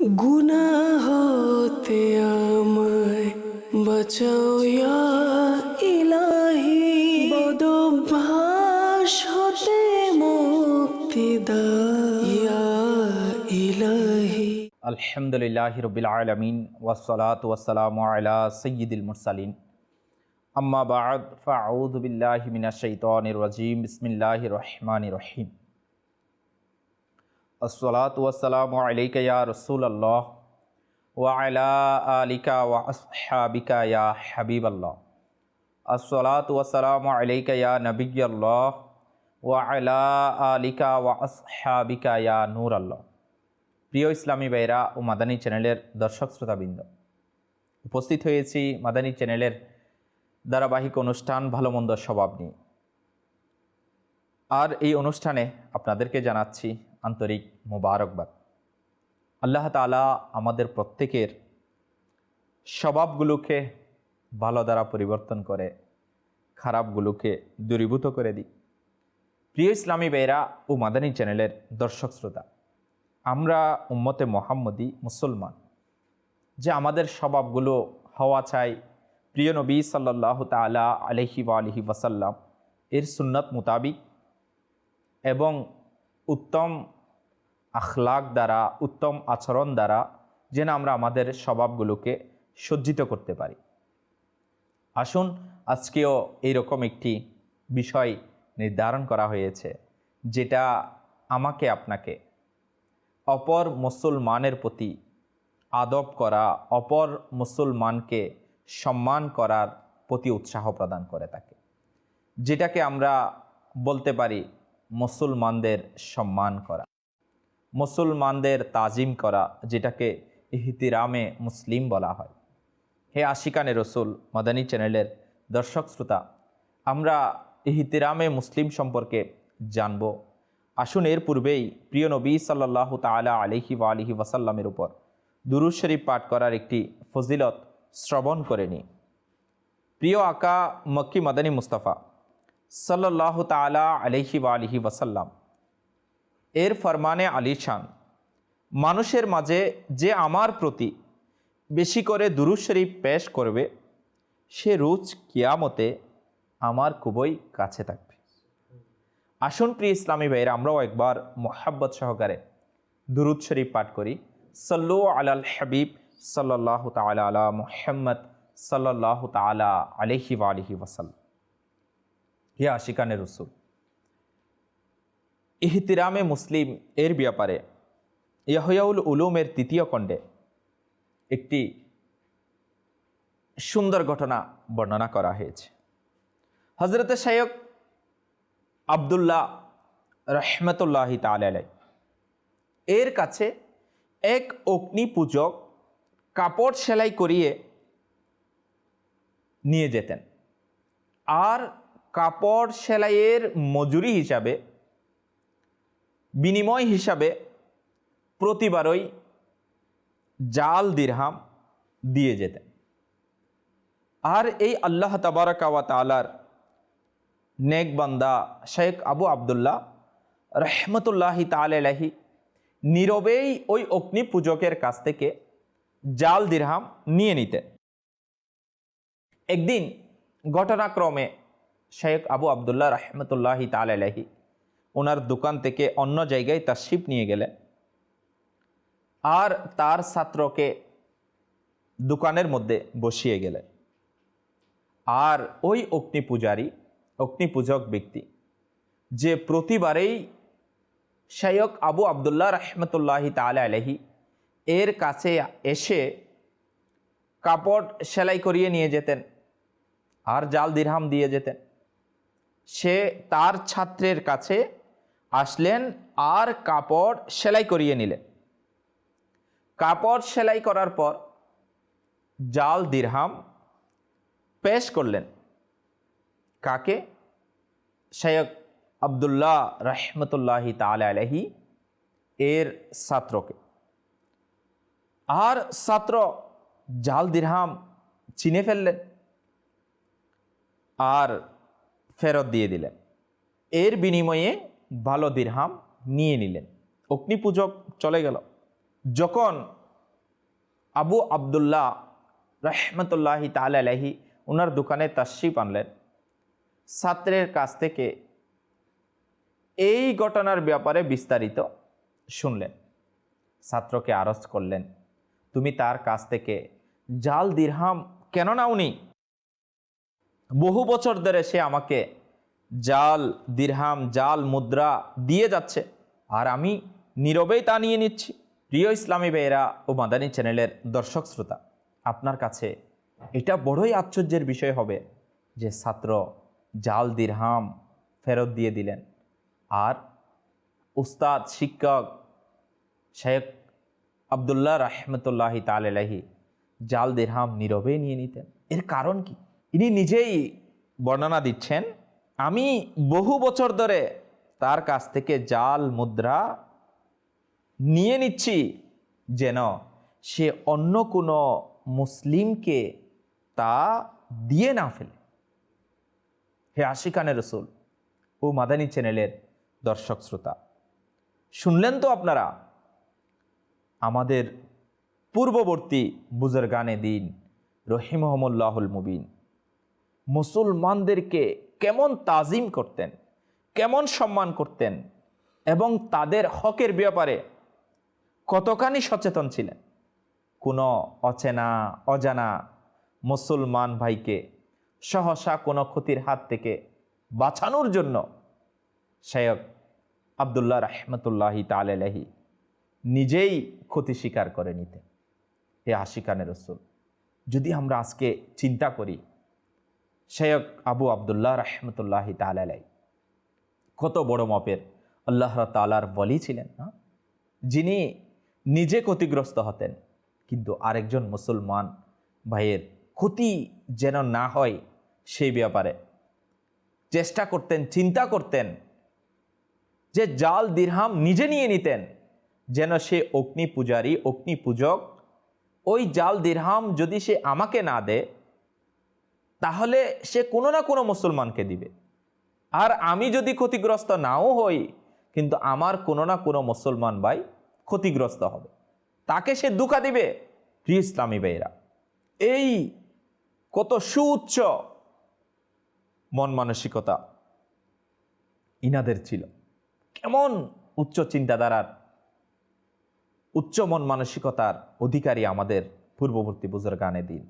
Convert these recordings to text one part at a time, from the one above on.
গুনা হতে আমায় বাঁচাও ইয়া ইলাহি। বদভ্যাস হতে মুক্তি ইয়া ইলাহি। আলহামদুলিল্লাহ রবিল আলমিন ওয়াসালাত ওয়াসালাম আলা সৈয়দুল মুরসালিন। আম্মা বাদ ফাউদ বিল্লাহ মিনা শৈতানির রাজিম বিসমিল্লাহ রহমান রহিম। আসসালাত ওয়াসালাম আলাইকা ইয়া রসুল আল্লাহ ওয়ালা আলিকা ওয়া আসহাবিকা ইয়া হাবিব আল্লাহ আসসালাত ওয়াসালাম আলাইকা ইয়া নবী আল্লাহ ওয়ালা আলিকা ওয়া আসহাবিকা ইয়া নূর আল্লাহ প্রিয় ইসলামী ভাইরা ও মাদানী চ্যানেলের দর্শক শ্রোতাবৃন্দ, উপস্থিত হয়েছি মাদানী চ্যানেলের ধারাবাহিক অনুষ্ঠান ভালো মন্দ স্বভাব নিয়ে। আর এই অনুষ্ঠানে আপনাদেরকে জানাচ্ছি আন্তরিক মোবারকবাদ। আল্লাহ তালা আমাদের প্রত্যেকের স্বভাবগুলোকে ভালো দ্বারা পরিবর্তন করে, খারাপগুলোকে দূরীভূত করে দিই প্রিয় ইসলামী বেরা ও মাদানী চ্যানেলের দর্শক শ্রোতা, আমরা উম্মতে মোহাম্মদী মুসলমান, যে আমাদের স্বভাবগুলো হওয়া চাই। প্রিয় নবী সাল্লাহ তালা আলহি আলহি ওয়াসাল্লাম এর সুন্নত মোতাবিক এবং উত্তম আখলাক দ্বারা, উত্তম আচরণ দ্বারা যেন আমরা আমাদের স্বভাবগুলোকে সজ্জিত করতে পারি। আসুন আজকেও এইরকম একটি বিষয় নির্ধারণ করা হয়েছে, যেটা আমাকে আপনাকে অপর মুসলমানের প্রতি আদব করা, অপর মুসলমানকে সম্মান করার প্রতি উৎসাহ প্রদান করে থাকে। যেটাকে আমরা বলতে পারি মুসলমানদের সম্মান করা। মুসলমানদের তাজিম করা, যেটাকে ইহতিরামে মুসলিম বলা হয়। হে আশিকানে রসুল, মাদানী চ্যানেলের দর্শক শ্রোতা, আমরা ইহতিরামে মুসলিম সম্পর্কে জানব। আসুন এর পূর্বেই প্রিয় নবী সাল্লাহ তালা আলহি ওয়া আলহি ওয়াসাল্লামের উপর দুরুজ শরীফ পাঠ করার একটি ফজিলত শ্রবণ করে নিই। প্রিয় আকা মক্কি মাদানী মুস্তাফা সাল্লাহ তালা আলহি ওয়া আলহি ওয়াসাল্লাম এর ফরমানে আলিশান মানুষের মাঝে যে আমার প্রতি বেশি করে দুরুজ শরীফ পেশ করবে, সে রুজ কিয়ামতে আমার খুবই কাছে থাকবে। আসুন প্রিয় ইসলামী ভাইয়ের, আমরাও একবার মোহাব্বত সহকারে দুরুদ শরীফ পাঠ করি। সল্লু আলাল হাবিব সাল্লাহ তালা আলা মোহাম্মদ সাল্লাহ তালা আলহি আলহি ওয়াসাল্লাম। হে আশিকানে রসুল। ইহতিরামে মুসলিম এর ব্যাপারে ইয়াহয়াউল উলুমের তৃতীয় খণ্ডে একটি সুন্দর ঘটনা বর্ণনা করা হয়েছে। হজরত শায়ক আবদুল্লাহ রহমতুল্লাহি তালাই এর কাছে এক অগ্নি পূজক কাপড় সেলাই করিয়ে নিয়ে যেতেন। আর কাপড় সেলাইয়ের মজুরি হিসাবে বিনিময় হিসাবে প্রতিবারই জাল দিরহাম দিয়ে যেতেন। আর এই আল্লাহ তাবারাকাওয়া তালার নেকবান্দা শেখ আবু আবদুল্লাহ রহমতুল্লাহি তালাহি নীরবেই ওই অগ্নি পূজকের কাছ থেকে জাল দিরহাম নিয়ে নিতেন। একদিন ঘটনাক্রমে শেখ আবু আবদুল্লাহ রহমতুল্লাহি তালাহি ওনার দোকান থেকে অন্য জায়গায় তার শিপ নিয়ে গেলেন আর তার ছাত্রকে দোকানের মধ্যে বসিয়ে গেলেন আর ওই অগ্নি পূজারী অগ্নিপূজক ব্যক্তি, যে প্রতিবারেই শায়ক আবু আবদুল্লাহ রহমতুল্লাহি তালা আলহি এর কাছে এসে কাপড় সেলাই করিয়ে নিয়ে যেতেন আর জাল দিরহাম দিয়ে যেতেন। সে তার ছাত্রের কাছে আসলেন আর কাপড় সেলাই করিয়ে নিলেন। কাপড় সেলাই করার পর জাল দিরহাম পেশ করলেন। কাকে? শেখ আবদুল্লাহ রহমতুল্লাহি তালা আলহি এর ছাত্রকে। আর ছাত্র জাল দিরহাম চিনে ফেললেন আর ফেরত দিয়ে দিলেন। এর বিনিময়ে ভালো দিরহাম নিয়ে নিলেন। অগ্নিপূজক চলে গেল। যখন আবু আবদুল্লাহ রহমতুল্লাহি তালাহি ওনার দোকানে তাশরিফ আনলেন, ছাত্রের কাছ থেকে এই ঘটনার ব্যাপারে বিস্তারিত শুনলেন। ছাত্রকে আরজ করলেন, তুমি তার কাছ থেকে জাল দিরহাম কেন নাওনি? বহু বছর ধরে সে আমাকে জাল, দিরহাম, জাল, মুদ্রা দিয়ে যাচ্ছে। আর আমি নীরবেই তা নিয়ে নিচ্ছি। প্রিয় ইসলামী বেয়েরা ও মাদানী চ্যানেলের দর্শক শ্রোতা, আপনার কাছে এটা বড়ই আশ্চর্যের বিষয় হবে যে ছাত্র জাল, দিরহাম ফেরত দিয়ে দিলেন। আর উস্তাদ, শিক্ষক শেখ আবদুল্লাহ রহমতুল্লাহি তালাহি জাল, দিরহাম নীরবে নিয়ে নিতেন। এর কারণ কি? ইনি নিজেই বর্ণনা দিচ্ছেন আমি বহু বছর ধরে তার কাছ থেকে জাল, মুদ্রা নিয়ে নিচ্ছি যেন সে অন্য কোনো মুসলিমকে তা দিয়ে না ফেলে। হে আশিকানের রসুল ও মাদানী চ্যানেলের দর্শক শ্রোতা, শুনলেন তো আপনারা আমাদের পূর্ববর্তী বুজরগানে দিন রহিমহমুল্লাহুল মুবিন। মুসলমানদেরকে কেমন তাজিম করতেন, কেমন সম্মান করতেন এবং তাদের হকের ব্যাপারে কতখানি সচেতন ছিলেন? কোনো অচেনা, অজানা মুসলমান ভাইকে সহসা কোনো ক্ষতির হাত থেকে বাঁচানোর জন্য শেয়ক আবদুল্লাহ রহমতুল্লাহি তালাহি নিজেই ক্ষতি স্বীকার করে নিতেন। এ আশিকানের রসুল, যদি আমরা আজকে চিন্তা করি শেয়ক আবু আবদুল্লাহ রহমতুল্লাহি তালাই কত বড় মাপের আল্লাহ তালার বলি ছিলেন না যিনি নিজে ক্ষতিগ্রস্ত হতেন, কিন্তু আরেকজন মুসলমান ভাইয়ের ক্ষতি যেন না হয় সেই ব্যাপারে চেষ্টা করতেন, চিন্তা করতেন, যে জাল, দিরহাম নিজে নিয়ে নিতেন, যেন সে অগ্নি পূজারী, অগ্নি পূজক, ওই জাল, দিরহাম যদি সে আমাকে না দেয় তাহলে সে কোনো না কোনো মুসলমানকে দিবে। আর আমি যদি ক্ষতিগ্রস্ত নাও হই, কিন্তু আমার কোনো না কোনো মুসলমান ভাই ক্ষতিগ্রস্ত হবে। তাকে সে দুঃখা দিবে, প্রিয় ইসলামী ভাইরা এই কত সুউচ্চ মন মানসিকতা ইনাদের ছিল। কেমন উচ্চ চিন্তাধারার, উচ্চ মন মানসিকতার অধিকারী আমাদের পূর্ববর্তী বুজুর্গানে দিন।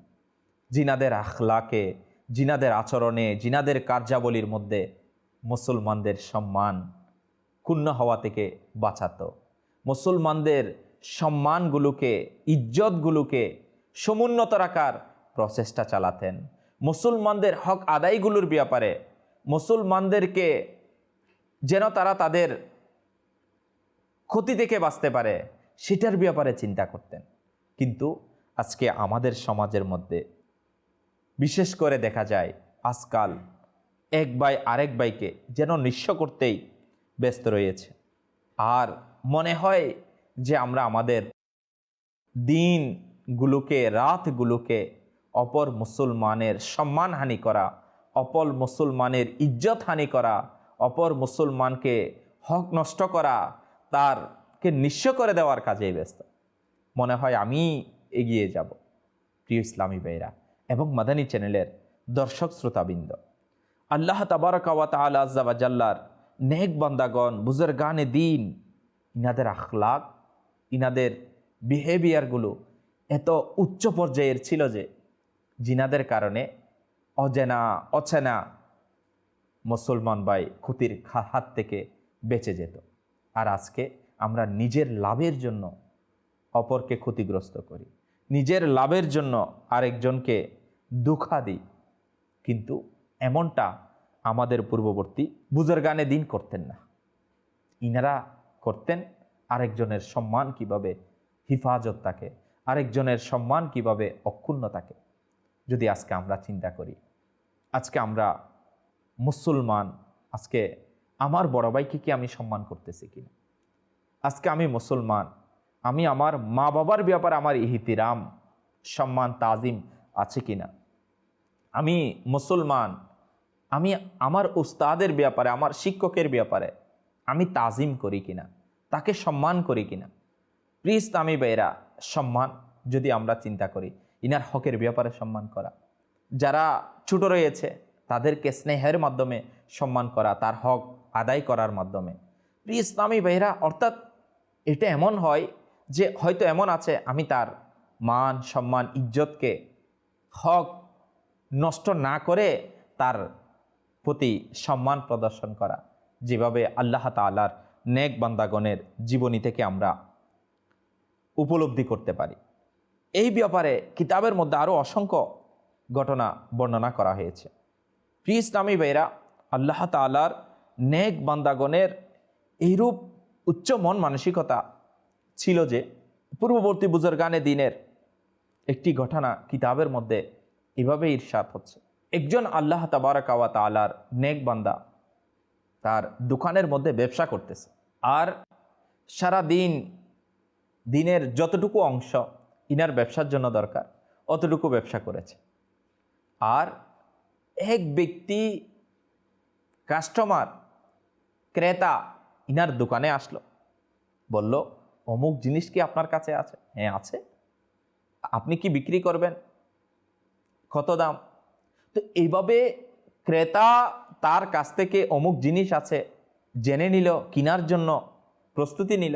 জিনাদের আখলাকে, জিনাদের আচরণে, জিনাদের কার্যাবলীর মধ্যে মুসলমানদের সম্মান ক্ষুণ্ণ হওয়া থেকে বাঁচাতো। মুসলমানদের সম্মানগুলোকে, ইজ্জতগুলোকে সমুন্নত রাখার প্রচেষ্টা চালাতেন। মুসলমানদের হক আদায়গুলোর ব্যাপারে মুসলমানদেরকে যেন তারা তাদের ক্ষতি থেকে বাঁচতে পারে, সেটার ব্যাপারে চিন্তা করতেন। কিন্তু আজকে আমাদের সমাজের মধ্যে বিশেষ করে দেখা যায় আজকাল এক ভাই আরেক ভাইকে যেন নিঃস্ব করতেই ব্যস্ত রয়েছে। আর মনে হয় যে আমরা আমাদের দিনগুলোকে, রাতগুলোকে অপর মুসলমানের সম্মানহানি করা, অপর মুসলমানের ইজ্জত হানি করা, অপর মুসলমানকে হক নষ্ট করা, তারকে নিঃস্ব করে দেওয়ার কাজেই ব্যস্ত। মনে হয় আমি এগিয়ে যাব। প্রিয় ইসলামী ভাইরা এবং মাদানী চ্যানেলের দর্শক শ্রোতাবৃন্দ। আল্লাহ তাবারকাওয়া তাল আজাল্লার নেক বান্দাগণ, বুজুর্গানে দিন, ইনাদের আখলাক, ইনাদের বিহেভিয়ারগুলো এত উচ্চ পর্যায়ের ছিল যে জিনাদের কারণে অজেনা, অচেনা মুসলমান ভাই ক্ষতির হাত থেকে বেঁচে যেত। আর আজকে আমরা নিজের লাভের জন্য অপরকে ক্ষতিগ্রস্ত করি। নিজের লাভের জন্য আরেকজনকে দুঃখা দিই কিন্তু এমনটা আমাদের পূর্ববর্তী বুজুর্গানে দিন করতেন না। ইনারা করতেন আরেকজনের সম্মান কীভাবে হিফাজত থাকে আরেকজনের সম্মান কীভাবে অক্ষুণ্ণ থাকে যদি আজকে আমরা চিন্তা করি, আজকে আমরা মুসলমান, আজকে আমার বড় ভাইকে কি আমি সম্মান করতেছি কিনা? আজকে আমি মুসলমান, আমি আমার মা বাবার ব্যাপারে আমার ইহিতিরাম, সম্মান, তাজিম আছে কিনা? আমি মুসলমান, আমি আমার উস্তাদের ব্যাপারে, আমার শিক্ষকের ব্যাপারে, আমি তাজিম করি কিনা, তাকে সম্মান করি কিনা? প্রিয় ইসলামী বেয়েরা সম্মান যদি আমরা চিন্তা করি, ইনার হকের ব্যাপারে সম্মান করা। যারা ছোট রয়েছে, তাদেরকে স্নেহের মাধ্যমে সম্মান করা, তার হক আদায় করার মাধ্যমে। প্রিয় ইসলামী ভাইরা অর্থাৎ এটা এমন হয় যে হয়তো এমন আছে, আমি তার মান, সম্মান, ইজ্জতকে, হক নষ্ট না করে তার প্রতি সম্মান প্রদর্শন করা। যেভাবে আল্লাহ তালার নেক বান্দাগণের জীবনী থেকে আমরা উপলব্ধি করতে পারি। এই ব্যাপারে কিতাবের মধ্যে আরও অসংখ্য ঘটনা বর্ণনা করা হয়েছে। প্রিয় ইসলামী ভাইরা আল্লাহ তালার নেক বান্দাগণের এইরূপ উচ্চ মন মানসিকতা ছিল যে, পূর্ববর্তী বুজুর্গানে দিনের একটি ঘটনা কিতাবের মধ্যে এভাবে ঈর্ষাদ হচ্ছে। একজন আল্লাহ তাবারাকাওয়া তালার নেক বান্দা তার দোকানের মধ্যে ব্যবসা করতেছে। আর সারা দিন দিনের যতটুকু অংশ ইনার ব্যবসার জন্য দরকার, অতটুকু ব্যবসা করেছে। আর এক ব্যক্তি কাস্টমার ক্রেতা ইনার দোকানে আসলো। বলল, অমুক জিনিস কি আপনার কাছে আছে? হ্যাঁ আছে। আপনি কি বিক্রি করবেন? কত দাম? তো এইভাবে ক্রেতা তার কাছ থেকে অমুক জিনিস আছে, জেনে নিল, কেনার জন্য প্রস্তুতি নিল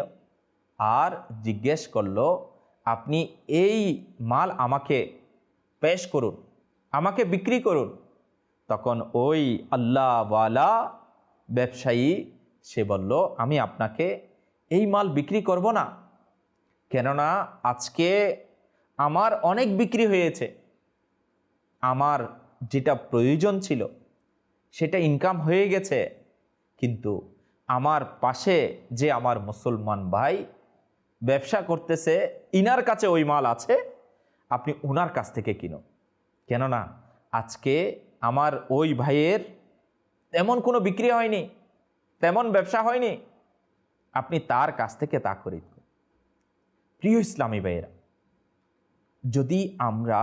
আর জিজ্ঞেস করল, আপনি এই মাল আমাকে পেশ করুন, আমাকে বিক্রি করুন। তখন ওই আল্লাহওয়ালা ব্যবসায়ী, সে বলল, আমি আপনাকে এই মাল বিক্রি করব না। কেননা আজকে আমার অনেক বিক্রি হয়েছে। আমার যেটা প্রয়োজন ছিল, সেটা ইনকাম হয়ে গেছে, কিন্তু আমার পাশে যে আমার মুসলমান ভাই ব্যবসা করতেছে, ইনার কাছে ওই মাল আছে, আপনি ওনার কাছ থেকে কিনো কেননা আজকে আমার ওই ভাইয়ের তেমন কোনো বিক্রি হয়নি, তেমন ব্যবসা হয়নি, আপনি তার কাছ থেকে তা খরিদ প্রিয় ইসলামী ভাইয়েরা, যদি আমরা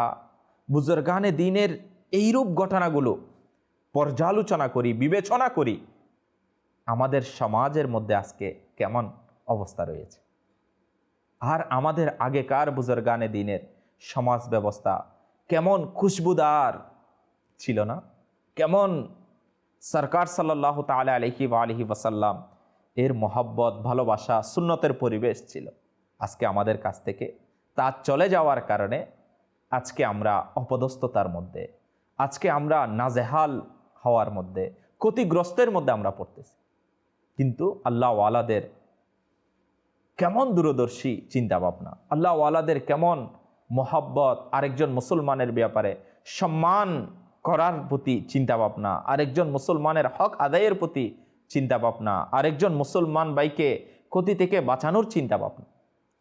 বুজুর্গানে দিনের এইরূপ ঘটনাগুলো পর্যালোচনা করি, বিবেচনা করি, আমাদের সমাজের মধ্যে আজকে কেমন অবস্থা রয়েছে? আর আমাদের আগেকার বুজুর্গানে দিনের সমাজ ব্যবস্থা কেমন খুশবুদার ছিল না? কেমন সরকার সাল্লাহ তালা আলহি বা আলহি ওয়াসাল্লাম এর মহাব্বত, ভালোবাসা, সুন্নতের পরিবেশ ছিল। আজকে আমাদের কাছ থেকে তা চলে যাওয়ার কারণে আজকে আমরা অপদস্থতার মধ্যে, আজকে আমরা নাজেহাল হওয়ার মধ্যে, ক্ষতিগ্রস্তের মধ্যে আমরা পড়তেছি। কিন্তু আল্লাহ ওয়ালাদের কেমন দূরদর্শী চিন্তা ভাবনা আল্লাহ ওয়ালাদের কেমন মোহাব্বত, আরেকজন মুসলমানের ব্যাপারে সম্মান করার প্রতি চিন্তাভাবনা, আরেকজন মুসলমানের হক আদায়ের প্রতি চিন্তাভাবনা, আরেকজন মুসলমান ভাইকে ক্ষতি থেকে বাঁচানোর চিন্তাভাবনা,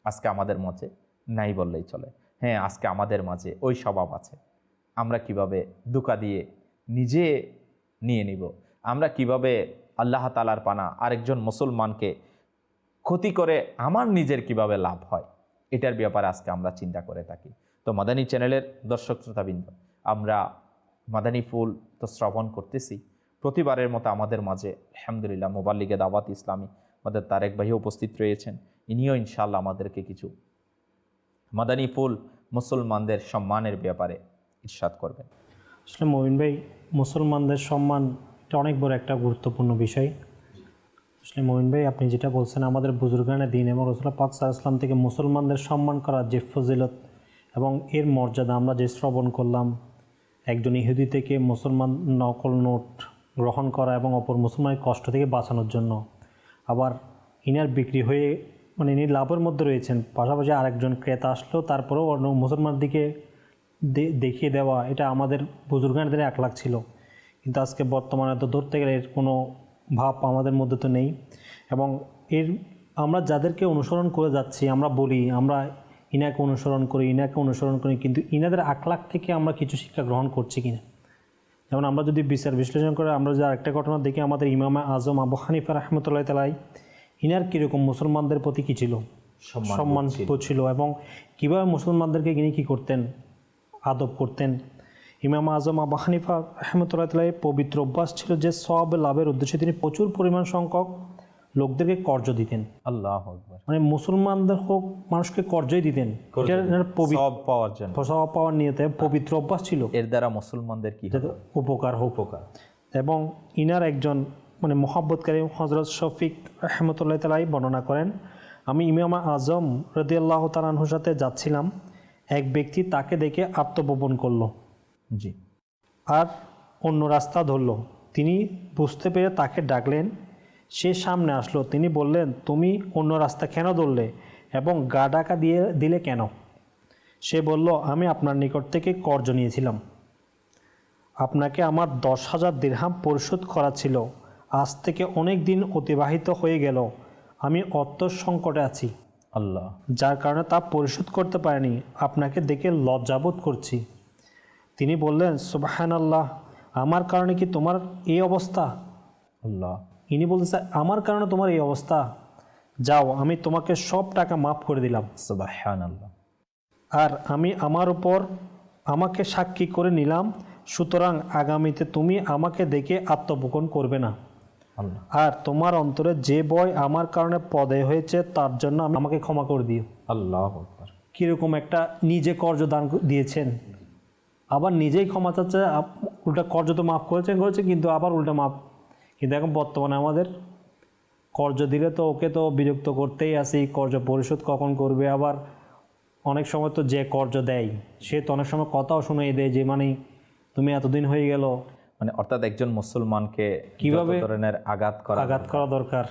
আজকে আমাদের মাঝে নাই বললেই চলে। হ্যাঁ আজকে আমাদের মাঝে ওই স্বভাব আছে। আমরা কীভাবে দুকা দিয়ে নিজে নিয়ে নিব? আমরা কীভাবে আল্লাহ তালার পানা আরেকজন মুসলমানকে ক্ষতি করে আমার নিজের কীভাবে লাভ হয়? এটার ব্যাপারে আজকে আমরা চিন্তা করে থাকি। তো মাদানী চ্যানেলের দর্শক শ্রোতাবৃন্দ, আমরা মাদানী ফুল তো শ্রবণ করতেছি। প্রতিবারের মতো আমাদের মাঝে, আলহামদুলিল্লাহ, মোবাল্লিগে দাওয়াত ইসলামী আমাদের তারেক ভাইও উপস্থিত রয়েছেন। ইনিও ইনশাল্লাহ আমাদেরকে কিছু মাদানী ফুল মুসলমানদের সম্মানের ব্যাপারে ইরশাদ করবেন। আসলে মবিন ভাই, মুসলমানদের সম্মান এটা অনেক বড় একটা গুরুত্বপূর্ণ বিষয়। আসলে মবিন ভাই, আপনি যেটা বলছেন, আমাদের বুজুর্গানের দিন এবং রসুল্লাহ পাক সাল্লাম থেকে মুসলমানদের সম্মান করার যে ফজিলত এবং এর মর্যাদা আমরা যে শ্রবণ করলাম, একজন ইহুদি থেকে মুসলমান নকল নোট গ্রহণ করা এবং অপর মুসলমানের কষ্ট থেকে বাঁচানোর জন্য, আবার ইনার বিক্রি হয়ে মানে ইনি লাভের মধ্যে রয়েছেন। পাশাপাশি আরেকজন ক্রেতা আসলো, তারপরেও অন্য মুসলমান দিকে দেখিয়ে দেওয়া, এটা আমাদের বুজুর্গানদের এক লাখ ছিল। কিন্তু আজকে বর্তমানে তো ধরতে গেলে এর কোনো ভাব আমাদের মধ্যে তো নেই। এবং এর, আমরা যাদেরকে অনুসরণ করে যাচ্ছি, আমরা বলি, আমরা ইনাকে অনুসরণ করি, ইনাকে অনুসরণ করি, কিন্তু ইনাদের আখলাখ থেকে আমরা কিছু শিক্ষা গ্রহণ করছি কিনা? যেমন আমরা যদি বিচার বিশ্লেষণ করে, আমরা যে আরেকটা ঘটনা দেখি, আমাদের ইমামা আজম আবু হানিফা রহমতুল্লাহ তালাই ইনার কীরকম মুসলমানদের প্রতি কী ছিল? সম্মান ছিল। এবং কীভাবে মুসলমানদেরকে তিনি কী করতেন আদব করতেন? ইমাম আজম আবু হানিফা রহমতুল্লাহ পবিত্র অভ্যাস ছিল যে সব লাভের উদ্দেশ্যে তিনি প্রচুর পরিমাণ সংখ্যক লোকদেরকে কর্জ দিতেন। আল্লাহ মানে মুসলমানদের হোক মানুষকে কর্জই দিতেন। সব পাওয়ার জন্য। ফসা পাওয়ার নিয়তে পবিত্র অভ্যাস ছিল। এর দ্বারা মুসলমানদের কি উপকার হোক। উপকার। এবং ইনার একজন মানে মোহাব্বতকারী হজরত শফিক রহমতুল্লাহ তালাই বর্ণনা করেন আমি ইমাম আজম রদিয়াল্লাহ তালাহুর সাথে যাচ্ছিলাম। এক ব্যক্তি তাকে দেখে আত্মগোপন করল। জি। আর অন্য রাস্তা ধরলো। তিনি বুঝতে পেরে তাকে ডাকলেন। সে সামনে আসলো। তিনি বললেন তুমি অন্য রাস্তা কেন ধরলে এবং গা ডাকা দিয়ে দিলে কেন? সে বলল আমি আপনার নিকট থেকে কর্জ নিয়েছিলাম। আপনাকে আমার দশ হাজার দিরহাম পরিশোধ করা ছিল। আজ থেকে অনেক দিন অতিবাহিত হয়ে গেল। আমি অর্থ সংকটে আছি। আল্লাহ। যার কারণে তা পরিশোধ করতে পারেনি। আপনাকে দেখে লজ্জাবোধ করছি। তিনি বললেন সুবাহান আল্লাহ আমার কারণে কি তোমার এই অবস্থা? আল্লাহ। ইনি বলতেছে আমার কারণে তোমার এই অবস্থা। যাও আমি তোমাকে সব টাকা মাফ করে দিলাম। সুবাহান আল্লাহ আর আমি আমার উপর আমাকে সাক্ষী করে নিলাম সুতরাং আগামীতে তুমি আমাকে দেখে আত্মপোষণ করবে না। আর তোমার অন্তরে যে বয় আমার কারণে পদে হয়েছে তার জন্য আমাকে ক্ষমা করে দিও। আল্লাহ কীরকম একটা নিজে কর্জ দান দিয়েছেন। আবার নিজেই ক্ষমা চাচ্ছে উল্টা কর্জ তো মাফ করেছেন করেছে কিন্তু আবার উল্টা মাফ। কিন্তু এখন বর্তমানে আমাদের কর্জ দিলে তো ওকে তো বিরক্ত করতেই আসি কর্জ পরিশোধ কখন করবে? আবার অনেক সময় তো যে কর্জ দেয় সে তো অনেক সময় কথাও শুনিয়ে দেয় যে মানে তুমি এতদিন হয়ে গেল মানে অর্থাৎ একজন মুসলমানকে কীভাবে ধরনের আঘাত করা আঘাত করা দরকার?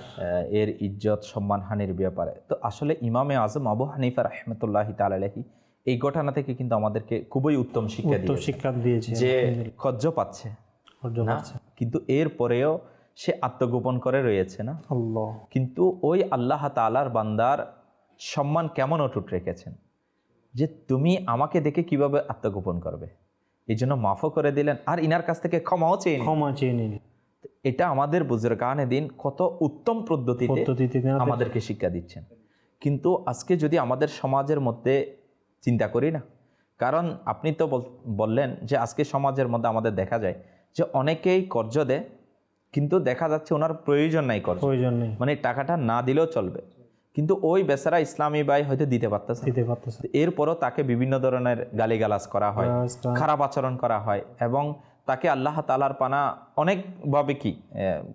এর ইজ্জত সম্মানহানির ব্যাপারে। তো আসলে ইমামে আজম আবু হানিফা রহমতুল্লাহ তালাহি এই ঘটনা থেকে কিন্তু আমাদেরকে খুবই উত্তম শিক্ষা দিয়েছে শিক্ষা দিয়েছে যে কজ্জ পাচ্ছে। কিন্তু এর পরেও সে আত্মগোপন করে রয়েছে না? কিন্তু ওই আল্লাহ তালার বান্দার সম্মান কেমন অটুট রেখেছেন? যে তুমি আমাকে দেখে কীভাবে আত্মগোপন করবে? এই জন্য মাফও করে দিলেন। আর ইনার কাছ থেকে ক্ষমাও চেয়ে। ক্ষমা চেয়ে নিন এটা আমাদের বুজুর্গানে দিন কত উত্তম পদ্ধতিতে পদ্ধতিতে আমাদেরকে শিক্ষা দিচ্ছেন। কিন্তু আজকে যদি আমাদের সমাজের মধ্যে চিন্তা করি না কারণ আপনি তো বললেন যে আজকে সমাজের মধ্যে আমাদের দেখা যায় যে অনেকেই কর্জ দেয় কিন্তু দেখা যাচ্ছে ওনার প্রয়োজন নাই কর্জ প্রয়োজন নেই। মানে টাকাটা না দিলেও চলবে। কিন্তু ওই বেচারা ইসলামী ভাই হয়তো দিতে পারতেছে দিতে পারতেছে এরপরও তাকে বিভিন্ন ধরনের গালিগালাজ করা হয় খারাপ আচরণ করা হয় এবং তাকে আল্লাহ তালার পানা অনেকভাবে কি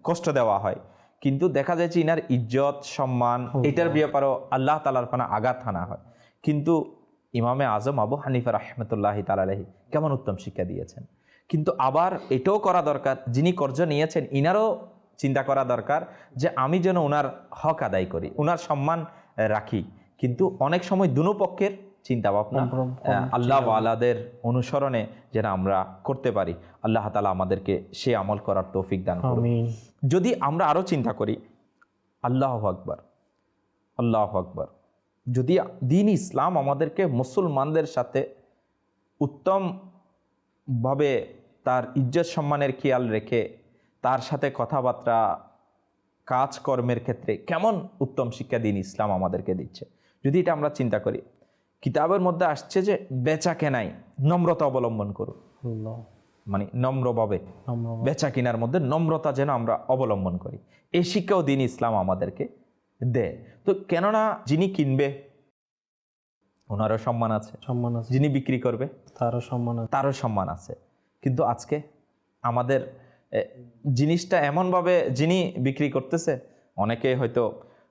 কষ্ট দেওয়া হয়। কিন্তু দেখা যাচ্ছে ইনার ইজ্জত সম্মান এটার ব্যাপারেও আল্লাহ তালার পানা আঘাত হানা হয়। কিন্তু ইমামে আজম আবু হানিফা রহমতুল্লাহ তালাহি কেমন উত্তম শিক্ষা দিয়েছেন। কিন্তু আবার এটাও করা দরকার যিনি কর্জ নিয়েছেন ইনারও চিন্তা করা দরকার যে আমি যেন ওনার হক আদায় করি ওনার সম্মান রাখি। কিন্তু অনেক সময় দুনো পক্ষের চিন্তা ভাবনা আল্লাহ আলাদের অনুসরণে যেন আমরা করতে পারি। আল্লাহ তালা আমাদেরকে সে আমল করার তৌফিক দান করুন যদি আমরা আরও চিন্তা করি আল্লাহ আকবর আল্লাহ আকবর। যদি দিন ইসলাম আমাদেরকে মুসলমানদের সাথে উত্তমভাবে তার ইজ্জত সম্মানের খেয়াল রেখে তার সাথে কথাবার্তা কাজকর্মের ক্ষেত্রে কেমন উত্তম শিক্ষা দিন ইসলাম আমাদেরকে দিচ্ছে? যদি এটা আমরা চিন্তা করি কিতাবের মধ্যে আসছে যে বেচা কেনাই নম্রতা অবলম্বন করুন মানে নম্রভাবে বেচা কেনার মধ্যে নম্রতা যেন আমরা অবলম্বন করি। এই শিক্ষাও দিন ইসলাম আমাদেরকে দেয়। তো কেননা যিনি কিনবে ওনারও সম্মান আছে। সম্মান আছে। যিনি বিক্রি করবে তারও সম্মান তারও সম্মান আছে। কিন্তু আজকে আমাদের জিনিসটা এমনভাবে যিনি বিক্রি করতেছে অনেকে হয়তো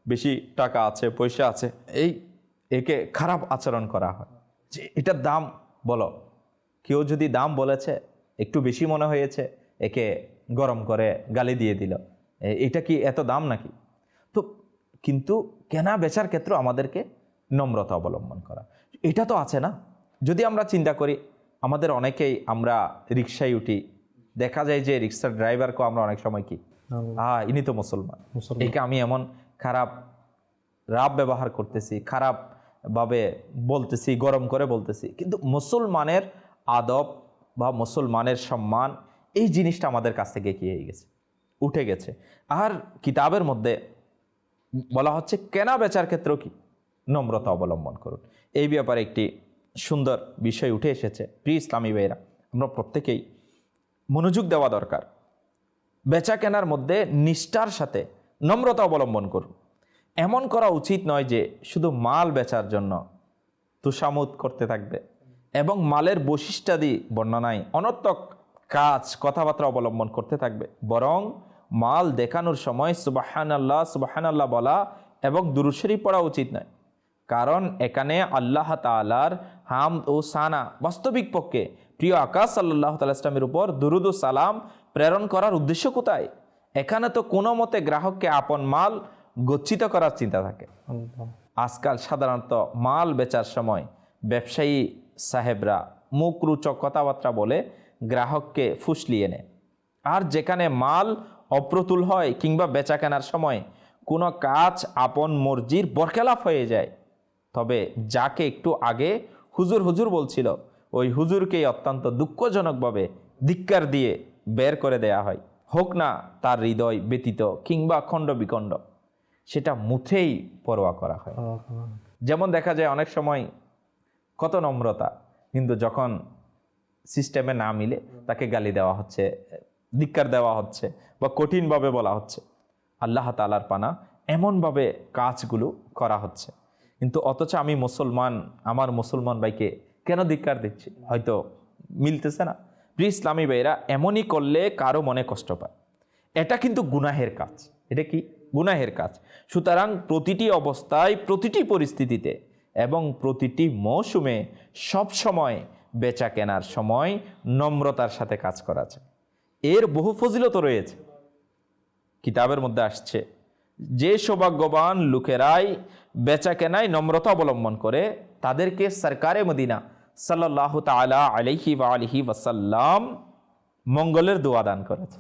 বেশি টাকা আছে, পয়সা আছে, এই একে খারাপ আচরণ করা হয়। যে এটার দাম, বলো, কেউ যদি দাম বলেছে, একটু বেশি মনে হয়েছে, একে গরম করে গালি দিয়ে দিল। এটা কি এত দাম নাকি? তো কিন্তু কেনা বেচার ক্ষেত্রে আমাদেরকে নম্রতা অবলম্বন করা। এটা তো আছে না? যদি আমরা চিন্তা করি, আমাদের অনেকেই আমরা রিক্সায় উঠি দেখা যায় যে রিক্সার ড্রাইভারকেও আমরা অনেক সময় কি? হ্যাঁ ইনি তো মুসলমান। মুসলমান। একে আমি এমন খারাপ রাব ব্যবহার করতেছি খারাপ ভাবে বলতেছি গরম করে বলতেছি। কিন্তু মুসলমানের আদব বা মুসলমানের সম্মান এই জিনিসটা আমাদের কাছ থেকে কি হয়ে গেছে? উঠে গেছে। আর কিতাবের মধ্যে বলা হচ্ছে কেনা বেচার ক্ষেত্রেও কি? নম্রতা অবলম্বন করুন। এই ব্যাপারে একটি সুন্দর বিষয় উঠে এসেছে। প্রি ইসলামী ভাইরা আমরা প্রত্যেকেই মনোযোগ দেওয়া দরকার। বেচা কেনার মধ্যে নিষ্ঠার সাথে নম্রতা অবলম্বন করুন। এমন করা উচিত নয় যে শুধু মাল বেচার জন্য তুষামুদ করতে থাকবে এবং মালের বৈশিষ্ট্যাদি বর্ণনায় অনর্থক কাজ, কথাবার্তা অবলম্বন করতে থাকবে। বরং মাল দেখানোর সময় সুবাহান আল্লাহ সুবাহান আল্লাহ বলা এবং দুরুশরী পড়া উচিত নয়। কারণ এখানে আল্লাহ তালার হাম ও সানা বাস্তবিক পক্ষে। প্রিয় আকাশ সাল্লাহ তাল্লাহ ইসলামের উপর দুরুদ সালাম প্রেরণ করার উদ্দেশ্য কোথায়? এখানে তো কোনো মতে গ্রাহককে আপন মাল গচ্ছিত করার চিন্তা থাকে। আজকাল সাধারণত মাল বেচার সময় ব্যবসায়ী সাহেবরা মুখ রুচক কথাবার্তা বলে গ্রাহককে ফুসলিয়ে নেয়। আর যেখানে মাল অপ্রতুল হয় কিংবা বেচা কেনার সময় কোনো কাজ আপন মর্জির বরখেলাপ হয়ে যায়। তবে যাকে একটু আগে হুজুর হুজুর বলছিল, ওই হুজুরকেই অত্যন্ত দুঃখজনকভাবে ধিক্কার দিয়ে বের করে দেয়া হয়। হোক না তার হৃদয় ব্যতীত কিংবা খণ্ড বিখণ্ড, সেটা মুথেই পরোয়া করা হয়। যেমন দেখা যায় অনেক সময় কত নম্রতা, কিন্তু যখন সিস্টেমে না মিলে তাকে গালি দেওয়া হচ্ছে, ধিক্কার দেওয়া হচ্ছে বা কঠিনভাবে বলা হচ্ছে, আল্লাহ তালার পানা এমনভাবে কাজগুলো করা হচ্ছে। কিন্তু অথচ আমি মুসলমান, আমার মুসলমান ভাইকে কেন ধিক্কার দিচ্ছি? হয়তো মিলতেছে না। প্রিয় ইসলামী ভাইরা এমনই করলে কারও মনে কষ্ট পায়। এটা কিন্তু গুনাহের কাজ। এটা কি? গুনাহের কাজ। সুতরাং প্রতিটি অবস্থায়, প্রতিটি পরিস্থিতিতে এবং প্রতিটি মৌসুমে সব সময় বেচা কেনার সময় নম্রতার সাথে কাজ করা যায় এর বহু ফজিলত রয়েছে। কিতাবের মধ্যে আসছে, যে সৌভাগ্যবান লোকেরাই বেচা কেনায় নম্রতা অবলম্বন করে তাদেরকে সরকারে মদিনা সাল্লাহ তালা আলহি বা আলহি ওয়াসাল্লাম মঙ্গলের দোয়া দান করেছে।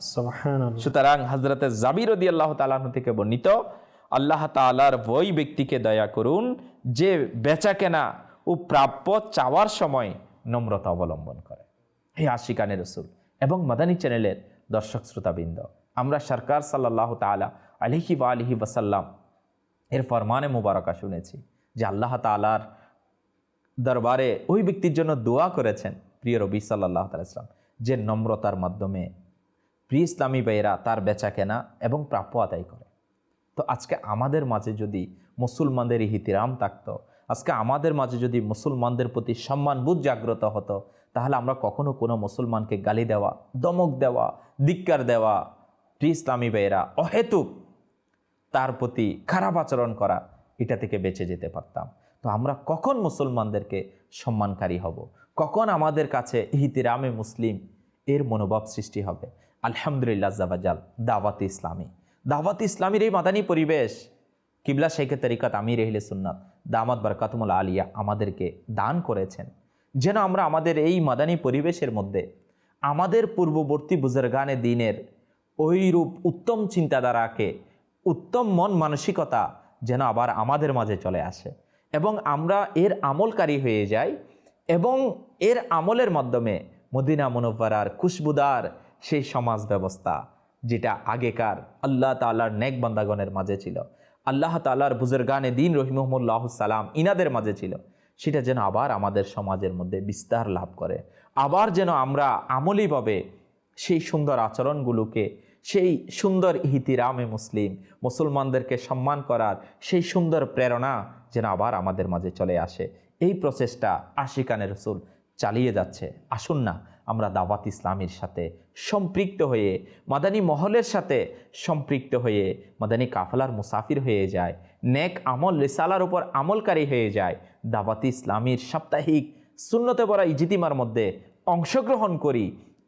সুতরাং হজরতে জাবির রদি আল্লাহ তালাহ থেকে বর্ণিত আল্লাহ তালার ওই ব্যক্তিকে দয়া করুন যে বেচা কেনা ও প্রাপ্য চাওয়ার সময় নম্রতা অবলম্বন করে। হে আশিকানের রসুল এবং মাদানী চ্যানেলের দর্শক শ্রোতাবৃন্দ আমরা সরকার সাল্লাহ তালা আলহি বা আলহি ওয়াসাল্লাম এর ফরমানে মুবারকা শুনেছি যে আল্লাহ তালার দরবারে ওই ব্যক্তির জন্য দোয়া করেছেন প্রিয় রবি সাল্লাহ তালাম যে নম্রতার মাধ্যমে প্রিয় ইসলামী ভাইয়েরা তার বেচা কেনা এবং প্রাপ্য আদায় করে। তো আজকে আমাদের মাঝে যদি মুসলমানদের ইহিতিরাম থাকতো, আজকে আমাদের মাঝে যদি মুসলমানদের প্রতি সম্মানবোধ জাগ্রত হতো, তাহলে আমরা কখনো কোনো মুসলমানকে গালি দেওয়া, দমক দেওয়া, ধিক্কার দেওয়া প্রিয় ইসলামী ভাইয়েরা অহেতুক তার প্রতি খারাপ আচরণ করা, এটা থেকে বেঁচে যেতে পারতাম। তো আমরা কখন মুসলমানদেরকে সম্মানকারী হব? কখন আমাদের কাছে ইহিতিরামে মুসলিম এর মনোভাব সৃষ্টি হবে? আলহামদুলিল্লাহ জাবাজাল দাওয়াত ইসলামী। দাওয়াত ইসলামীর এই মাদানী পরিবেশ, কিবলা শেখে তরিকাত আমির রহিলে সুন্নাত, দামাত বরকাতমুল আলিয়া আমাদেরকে দান করেছেন। যেন আমরা আমাদের এই মাদানী পরিবেশের মধ্যে আমাদের পূর্ববর্তী বুজরগানে দিনের ওইরূপ উত্তম চিন্তাধারাকে উত্তম মন মানসিকতা যেন আবার আমাদের মাঝে চলে আসে। এবং আমরা এর আমলকারী হয়ে যাই এবং এর আমলের মাধ্যমে মদিনা মনোবরার খুশবুদার সেই সমাজ ব্যবস্থা যেটা আগেকার আল্লাহ তাল্লার নেক বান্দাগণের মাঝে ছিল। আল্লাহ তাল্লার বুজুরগানে দিন রহিমহমুল্লাহ সালাম ইনাদের মাঝে ছিল। সেটা যেন আবার আমাদের সমাজের মধ্যে বিস্তার লাভ করে। আবার যেন আমরা আমলিভাবে সেই সুন্দর আচরণগুলোকে সেই সুন্দর ইহিতিরামে মুসলিম, মুসলমানদেরকে সম্মান করার সেই সুন্দর প্রেরণা যেন আবার আমাদের মাঝে চলে আসে। এই প্রচেষ্টা আশিকানের রসুল চালিয়ে যাচ্ছে। আসুন না, আমরা দাওয়াত ইসলামীর সাথে সম্পৃক্ত হয়ে, মাদানী মহলের সাথে সম্পৃক্ত হয়ে, মাদানী কাফলার মুসাফির হয়ে যায় নেক আমল রিসালার উপর আমলকারী হয়ে যায় দাওয়াত ইসলামীর সাপ্তাহিক শূন্যতে পড়া ইজিতিমার মধ্যে অংশগ্রহণ করি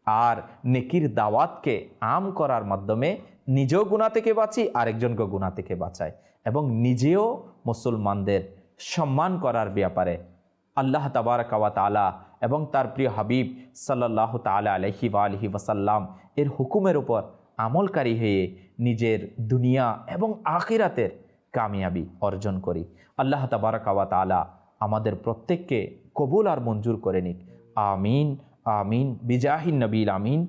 আর নেকির দাওয়াতকে আম করার মাধ্যমে নিজেও গুণা থেকে বাঁচি, আরেকজনকে গুণা থেকে বাঁচাই এবং নিজেও মুসলমানদের সম্মান করার ব্যাপারে আল্লাহ তাবারকাওয়া তালা এবং তার প্রিয় হাবিব সাল্লাহ তালা আলহি বা আলহি ওয়াসাল্লাম এর হুকুমের উপর আমলকারী হয়ে নিজের দুনিয়া এবং আখিরাতের কামিয়াবি অর্জন করি। আল্লাহ তাবারকাওয়া তালা আমাদের প্রত্যেককে কবুল আর মঞ্জুর করে নিক। আমিন। আমিন বিজাহিন নবীল আমিন,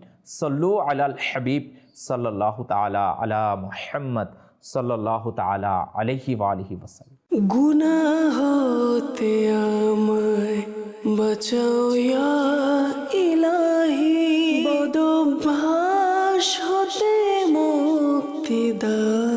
সল্লু আলাল হাবিব সাল্লাহ তালা আলা মোহাম্মদ সাল্লাহ তালা আলহি আলহি ওসাল গুনা হতে আমায় বাঁচাও ইয়া ইলাহি। বদভ্যাস হতে মুক্তি দাও।